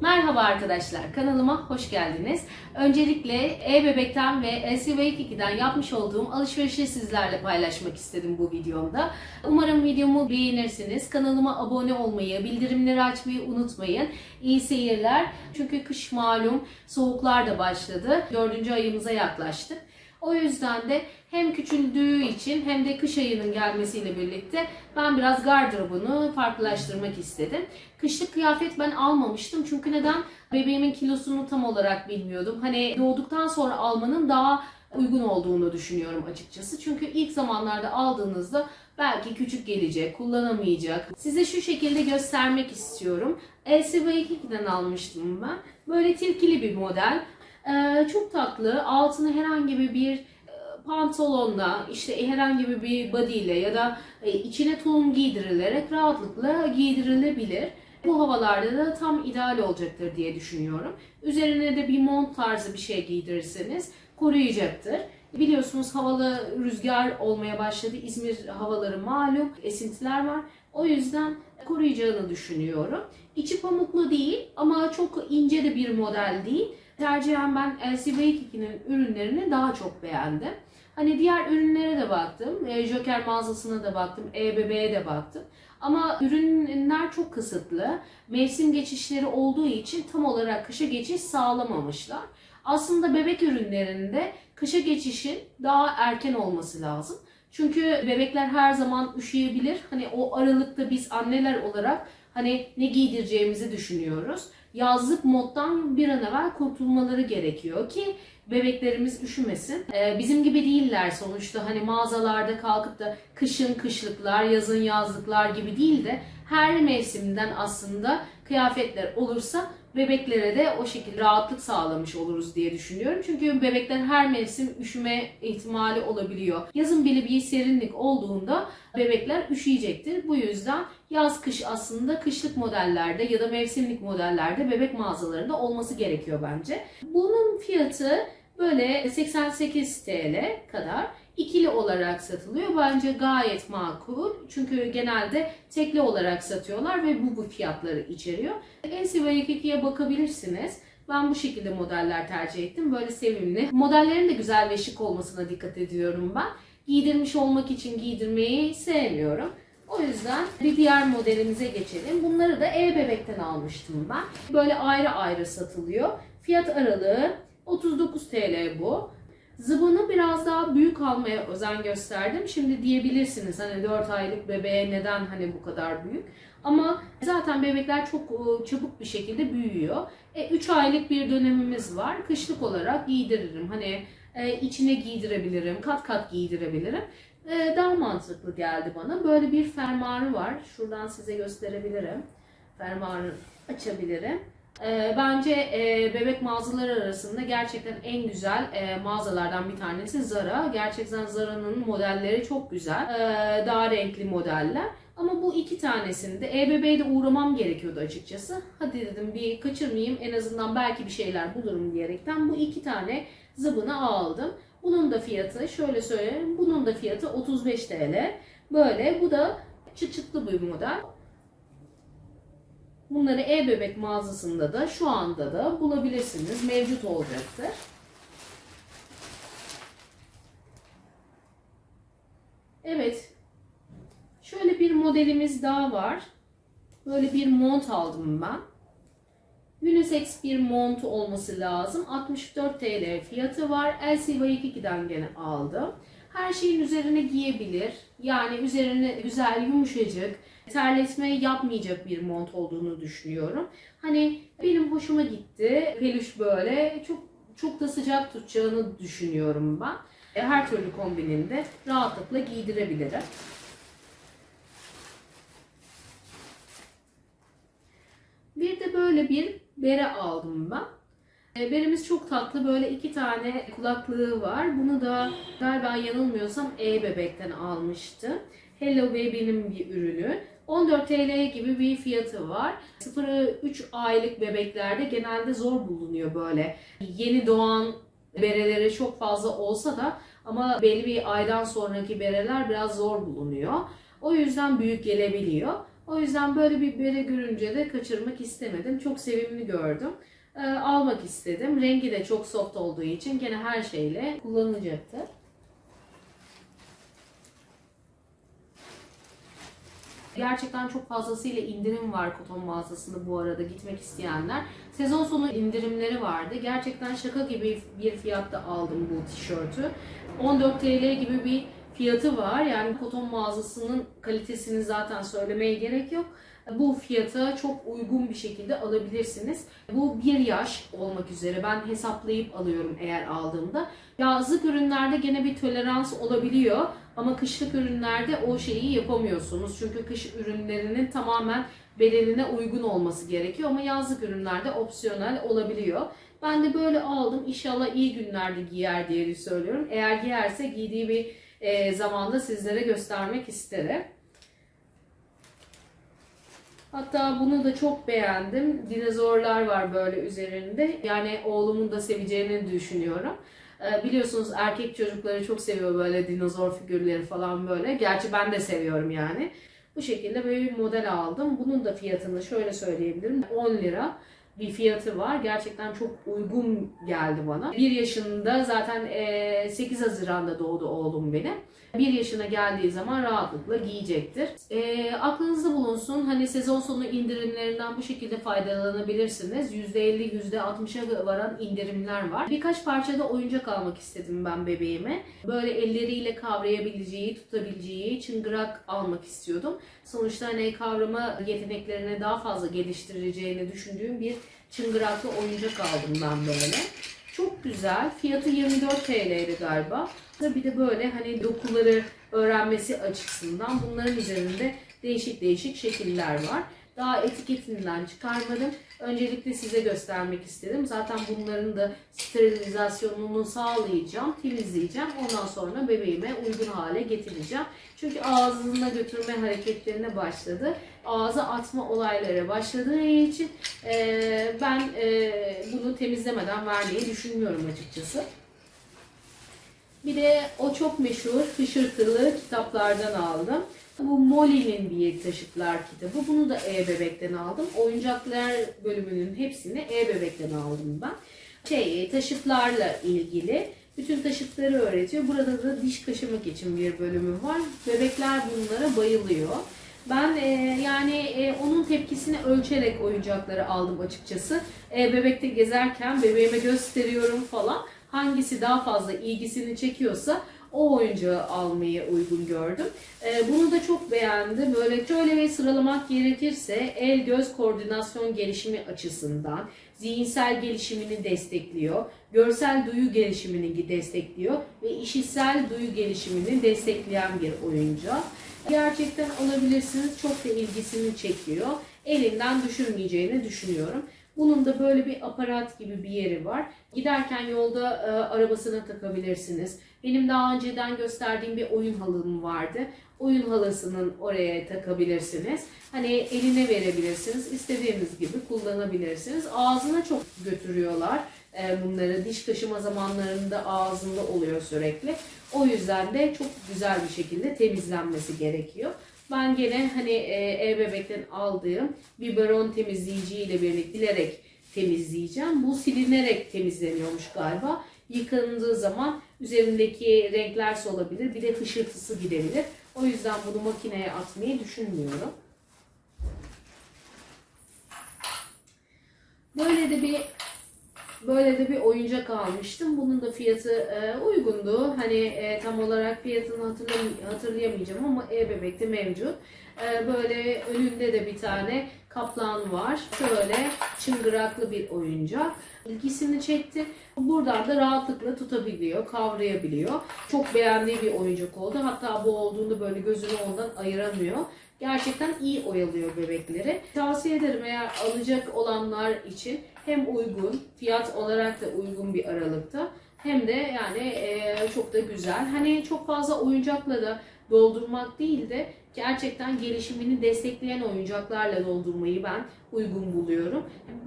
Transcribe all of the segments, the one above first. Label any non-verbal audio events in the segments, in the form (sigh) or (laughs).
Merhaba arkadaşlar, kanalıma hoş geldiniz. Öncelikle E-Bebek'ten ve LCV2'den yapmış olduğum alışverişi sizlerle paylaşmak istedim bu videomda. Umarım videomu beğenirsiniz. Kanalıma abone olmayı, bildirimleri açmayı unutmayın. İyi seyirler. Çünkü kış malum, soğuklar da başladı. Dördüncü ayımıza yaklaştık. O yüzden de hem küçüldüğü için hem de kış ayının gelmesiyle birlikte ben biraz gardırobunu farklılaştırmak istedim. Kışlık kıyafet ben almamıştım çünkü neden? Bebeğimin kilosunu tam olarak bilmiyordum. Hani doğduktan sonra almanın daha uygun olduğunu düşünüyorum açıkçası. Çünkü ilk zamanlarda aldığınızda belki küçük gelecek, kullanamayacak. Size şu şekilde göstermek istiyorum. LCV2'den almıştım ben. Böyle tilkili bir model. Ee, çok tatlı. Altına herhangi bir e, pantolonla, işte herhangi bir body ile ya da e, içine tulum giydirilerek rahatlıkla giydirilebilir. Bu havalarda da tam ideal olacaktır diye düşünüyorum. Üzerine de bir mont tarzı bir şey giydirirseniz koruyacaktır. Biliyorsunuz havalı rüzgar olmaya başladı. İzmir havaları malum, esintiler var. O yüzden koruyacağını düşünüyorum. İçi pamuklu değil ama çok ince de bir model değil. Tercihen ben LCV2'nin ürünlerini daha çok beğendim. Hani diğer ürünlere de baktım. E, Joker mağazasına da baktım. EBB'ye de baktım. Ama ürünler çok kısıtlı. Mevsim geçişleri olduğu için tam olarak kışa geçiş sağlamamışlar. Aslında bebek ürünlerinde kışa geçişin daha erken olması lazım. Çünkü bebekler her zaman üşüyebilir. Hani o aralıkta biz anneler olarak hani ne giydireceğimizi düşünüyoruz. Yazlık moddan bir an evvel kurtulmaları gerekiyor ki bebeklerimiz üşümesin. Ee, bizim gibi değiller sonuçta hani mağazalarda kalkıp da kışın kışlıklar, yazın yazlıklar gibi değil de her mevsimden aslında kıyafetler olursa bebeklere de o şekilde rahatlık sağlamış oluruz diye düşünüyorum. Çünkü bebekler her mevsim üşüme ihtimali olabiliyor. Yazın bile bir serinlik olduğunda bebekler üşüyecektir. Bu yüzden yaz kış aslında kışlık modellerde ya da mevsimlik modellerde bebek mağazalarında olması gerekiyor bence. Bunun fiyatı böyle 88 TL kadar ikili olarak satılıyor. Bence gayet makul. Çünkü genelde tekli olarak satıyorlar ve bu bu fiyatları içeriyor. NCV2'ye bakabilirsiniz. Ben bu şekilde modeller tercih ettim. Böyle sevimli. Modellerin de güzel ve şık olmasına dikkat ediyorum ben. Giydirmiş olmak için giydirmeyi sevmiyorum. O yüzden bir diğer modelimize geçelim. Bunları da e-bebekten almıştım ben. Böyle ayrı ayrı satılıyor. Fiyat aralığı 39 TL bu. Zıbını biraz daha büyük almaya özen gösterdim. Şimdi diyebilirsiniz hani 4 aylık bebeğe neden hani bu kadar büyük? Ama zaten bebekler çok e, çabuk bir şekilde büyüyor. E, 3 aylık bir dönemimiz var. Kışlık olarak giydiririm. Hani e, içine giydirebilirim, kat kat giydirebilirim. E, daha mantıklı geldi bana. Böyle bir fermuarı var. Şuradan size gösterebilirim. Fermuarı açabilirim. E, bence e, bebek mağazaları arasında gerçekten en güzel e, mağazalardan bir tanesi Zara. Gerçekten Zara'nın modelleri çok güzel. E, daha renkli modeller. Ama bu iki tanesinde EBB'ye de uğramam gerekiyordu açıkçası. Hadi dedim bir kaçırmayayım en azından belki bir şeyler bulurum diyerekten bu iki tane zıbını aldım. Bunun da fiyatı şöyle söyleyeyim. Bunun da fiyatı 35 TL. Böyle bu da çıt çıtlı bir model. Bunları e-bebek mağazasında da şu anda da bulabilirsiniz. Mevcut olacaktır. Evet. Şöyle bir modelimiz daha var. Böyle bir mont aldım ben. Unisex bir mont olması lazım. 64 TL fiyatı var. LCV2'den gene aldım. Her şeyin üzerine giyebilir. Yani üzerine güzel, yumuşacık, terletme yapmayacak bir mont olduğunu düşünüyorum. Hani benim hoşuma gitti. Peluş böyle çok çok da sıcak tutacağını düşünüyorum ben. E, Her türlü kombininde rahatlıkla giydirebilirim. Bir de böyle bir bere aldım ben. E, Beremiz çok tatlı. Böyle iki tane kulaklığı var. Bunu da galiba yanılmıyorsam E-Bebek'ten almıştım. Hello Baby'nin bir ürünü. 14 TL gibi bir fiyatı var. 0-3 aylık bebeklerde genelde zor bulunuyor böyle. Yeni doğan bereleri çok fazla olsa da Ama belli bir aydan sonraki bereler biraz zor bulunuyor. O yüzden büyük gelebiliyor. O yüzden böyle bir bere görünce de kaçırmak istemedim. Çok sevimli gördüm. Ee, almak istedim. Rengi de çok soft olduğu için gene her şeyle kullanılacaktır. Gerçekten çok fazlasıyla indirim var koton mağazasında bu arada gitmek isteyenler. Sezon sonu indirimleri vardı. Gerçekten şaka gibi bir fiyatta aldım bu tişörtü. 14 TL gibi bir fiyatı var. Yani koton mağazasının kalitesini zaten söylemeye gerek yok. Bu fiyata çok uygun bir şekilde alabilirsiniz. Bu bir yaş olmak üzere ben hesaplayıp alıyorum eğer aldığımda. Yazlık ürünlerde gene bir tolerans olabiliyor ama kışlık ürünlerde o şeyi yapamıyorsunuz. Çünkü kış ürünlerinin tamamen bedenine uygun olması gerekiyor ama yazlık ürünlerde opsiyonel olabiliyor. Ben de böyle aldım. İnşallah iyi günlerde giyer diye söylüyorum. Eğer giyerse giydiği bir e, zamanda sizlere göstermek isterim. Hatta bunu da çok beğendim. Dinozorlar var böyle üzerinde. Yani oğlumun da seveceğini düşünüyorum. Ee, biliyorsunuz erkek çocukları çok seviyor böyle dinozor figürleri falan böyle. Gerçi ben de seviyorum yani. Bu şekilde böyle bir model aldım. Bunun da fiyatını şöyle söyleyebilirim. 10 lira bir fiyatı var. Gerçekten çok uygun geldi bana. 1 yaşında zaten e, 8 Haziran'da doğdu oğlum benim. 1 yaşına geldiği zaman rahatlıkla giyecektir. E, aklınızda bulunsun hani sezon sonu indirimlerinden bu şekilde faydalanabilirsiniz. %50 %60'a varan indirimler var. Birkaç parçada oyuncak almak istedim ben bebeğime. Böyle elleriyle kavrayabileceği, tutabileceği çıngırak almak istiyordum. Sonuçta hani kavrama yeteneklerini daha fazla geliştireceğini düşündüğüm bir çıngıraklı oyuncak aldım ben böyle. Çok güzel. Fiyatı 24 TL'ydi galiba. Bir de böyle hani dokuları öğrenmesi açısından bunların üzerinde değişik değişik şekiller var. Daha etiketinden çıkarmadım. Öncelikle size göstermek istedim. Zaten bunların da sterilizasyonunu sağlayacağım, temizleyeceğim. Ondan sonra bebeğime uygun hale getireceğim. Çünkü ağzına götürme hareketlerine başladı. Ağza atma olayları başladığı için e, ben e, bunu temizlemeden vermeyi düşünmüyorum açıkçası. Bir de o çok meşhur hışırtılı kitaplardan aldım. Bu Molly'nin bir taşıtlar kitabı. Bunu da E-Bebek'ten aldım. Oyuncaklar bölümünün hepsini E-Bebek'ten aldım ben. Şey, taşıtlarla ilgili bütün taşıtları öğretiyor. Burada da diş kaşımak için bir bölümü var. Bebekler bunlara bayılıyor. Ben e, yani e, onun tepkisini ölçerek oyuncakları aldım açıkçası. E, bebekte gezerken bebeğime gösteriyorum falan. Hangisi daha fazla ilgisini çekiyorsa o oyuncağı almayı uygun gördüm. Ee, bunu da çok beğendim. Böyle şöyle bir sıralamak gerekirse el göz koordinasyon gelişimi açısından zihinsel gelişimini destekliyor, görsel duyu gelişimini destekliyor ve işitsel duyu gelişimini destekleyen bir oyuncak. Gerçekten alabilirsiniz. Çok da ilgisini çekiyor. Elinden düşürmeyeceğini düşünüyorum. Bunun da böyle bir aparat gibi bir yeri var. Giderken yolda e, arabasına takabilirsiniz. Benim daha önceden gösterdiğim bir oyun halım vardı. Oyun halısının oraya takabilirsiniz. Hani eline verebilirsiniz. İstediğiniz gibi kullanabilirsiniz. Ağzına çok götürüyorlar. E, bunları diş kaşıma zamanlarında ağzında oluyor sürekli. O yüzden de çok güzel bir şekilde temizlenmesi gerekiyor. Ben gene hani e-bebekten aldığım biberon temizleyici ile birlikte dilerek temizleyeceğim. Bu silinerek temizleniyormuş galiba. Yıkandığı zaman üzerindeki renkler solabilir. Bir de hışırtısı gidebilir. O yüzden bunu makineye atmayı düşünmüyorum. Böyle de bir Böyle de bir oyuncak almıştım. Bunun da fiyatı e, uygundu. Hani e, tam olarak fiyatını hatırlam- hatırlayamayacağım ama e-bebekte mevcut. E, böyle önünde de bir tane kaplan var. Şöyle çıngıraklı bir oyuncak. İlgisini çekti. Buradan da rahatlıkla tutabiliyor, kavrayabiliyor. Çok beğendiği bir oyuncak oldu. Hatta bu olduğunda böyle gözünü ondan ayıramıyor. Gerçekten iyi oyalıyor bebekleri. Tavsiye ederim eğer alacak olanlar için hem uygun, fiyat olarak da uygun bir aralıkta hem de yani e, çok da güzel. Hani çok fazla oyuncakla da doldurmak değil de gerçekten gelişimini destekleyen oyuncaklarla doldurmayı ben uygun buluyorum.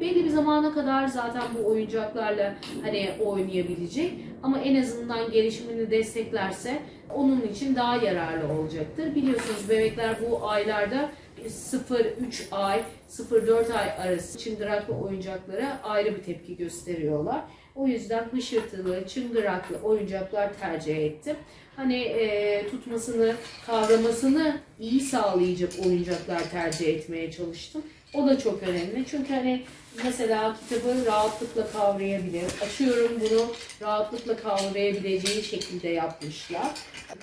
Belli bir zamana kadar zaten bu oyuncaklarla hani oynayabilecek ama en azından gelişimini desteklerse onun için daha yararlı olacaktır. Biliyorsunuz bebekler bu aylarda 0-3 ay, 0-4 ay arası çıngıraklı oyuncaklara ayrı bir tepki gösteriyorlar. O yüzden hışırtılı, çıngıraklı oyuncaklar tercih ettim. Hani e, tutmasını, kavramasını iyi sağlayacak oyuncaklar tercih etmeye çalıştım. O da çok önemli. Çünkü hani mesela kitabı rahatlıkla kavrayabilir. Açıyorum bunu rahatlıkla kavrayabileceği şekilde yapmışlar.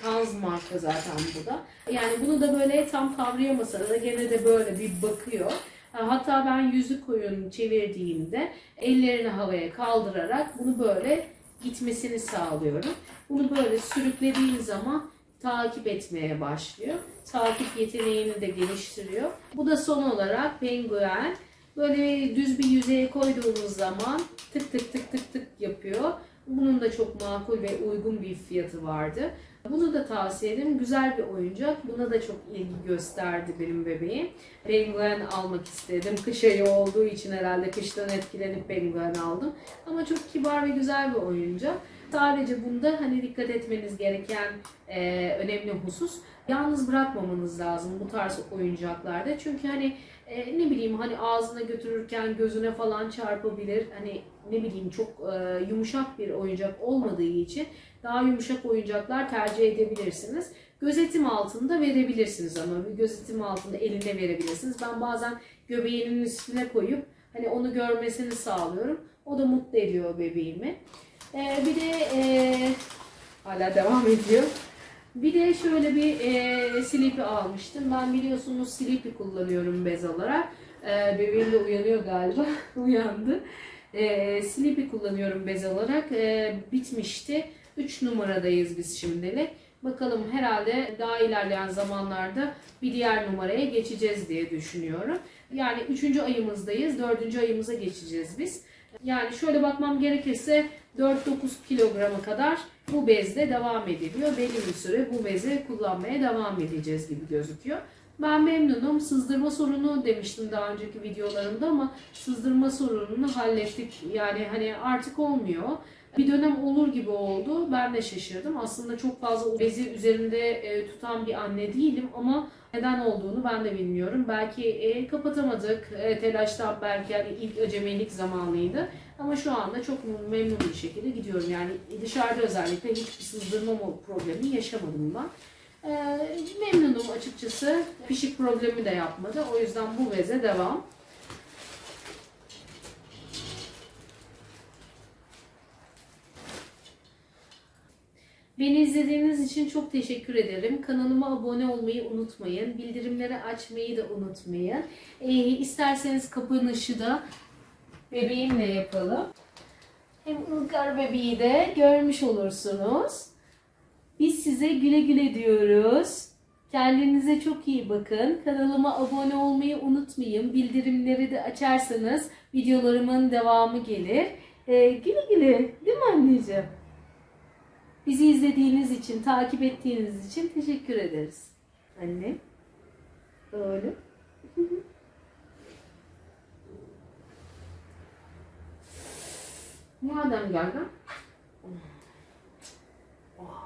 Kanz marka zaten bu da. Yani bunu da böyle tam kavrayamasa da gene de böyle bir bakıyor. Hatta ben yüzü koyun çevirdiğimde ellerini havaya kaldırarak bunu böyle gitmesini sağlıyorum. Bunu böyle sürüklediğin zaman takip etmeye başlıyor. Takip yeteneğini de geliştiriyor. Bu da son olarak penguen. Böyle düz bir yüzeye koyduğumuz zaman tık tık tık tık tık yapıyor. Bunun da çok makul ve uygun bir fiyatı vardı. Bunu da tavsiye ederim. Güzel bir oyuncak. Buna da çok ilgi gösterdi benim bebeğim. Penguen almak istedim. (laughs) Kış ayı olduğu için herhalde kıştan etkilenip penguen aldım. Ama çok kibar ve güzel bir oyuncak. Sadece bunda hani dikkat etmeniz gereken e, önemli husus yalnız bırakmamanız lazım bu tarz oyuncaklarda. Çünkü hani e, ne bileyim hani ağzına götürürken gözüne falan çarpabilir. Hani ne bileyim çok e, yumuşak bir oyuncak olmadığı için daha yumuşak oyuncaklar tercih edebilirsiniz. Gözetim altında verebilirsiniz ama bir gözetim altında eline verebilirsiniz. Ben bazen göbeğinin üstüne koyup hani onu görmesini sağlıyorum. O da mutlu ediyor bebeğimi. Ee, bir de e, hala devam ediyor. Bir de şöyle bir e, Sleepy almıştım. Ben biliyorsunuz Sleepy kullanıyorum bez olarak. E, bebeğim de uyanıyor galiba. (laughs) Uyandı. E, Sleepy kullanıyorum bez olarak. E, bitmişti. 3 numaradayız biz şimdilik. Bakalım herhalde daha ilerleyen zamanlarda bir diğer numaraya geçeceğiz diye düşünüyorum. Yani 3. ayımızdayız. 4. ayımıza geçeceğiz biz. Yani şöyle bakmam gerekirse 4-9 kilograma kadar bu bezde devam ediliyor. Belli bir süre bu bezi kullanmaya devam edeceğiz gibi gözüküyor. Ben memnunum. Sızdırma sorunu demiştim daha önceki videolarımda ama sızdırma sorununu hallettik. Yani hani artık olmuyor. Bir dönem olur gibi oldu. Ben de şaşırdım. Aslında çok fazla bezi üzerinde e, tutan bir anne değilim ama neden olduğunu ben de bilmiyorum. Belki e, kapatamadık. E, telaştan belki yani ilk acemilik zamanıydı. Ama şu anda çok memnun bir şekilde gidiyorum. Yani dışarıda özellikle hiçbir sızdırma problemi yaşamadım ben. E, memnunum açıkçası. Pişik problemi de yapmadı. O yüzden bu beze devam. Beni izlediğiniz için çok teşekkür ederim. Kanalıma abone olmayı unutmayın. Bildirimleri açmayı da unutmayın. Ee, isterseniz kapanışı da bebeğimle yapalım. Hem ılgar bebeği de görmüş olursunuz. Biz size güle güle diyoruz. Kendinize çok iyi bakın. Kanalıma abone olmayı unutmayın. Bildirimleri de açarsanız videolarımın devamı gelir. Ee, güle güle. Değil mi anneciğim? Bizi izlediğiniz için, takip ettiğiniz için teşekkür ederiz. Anne. Oğlum. (laughs) Madem geldin.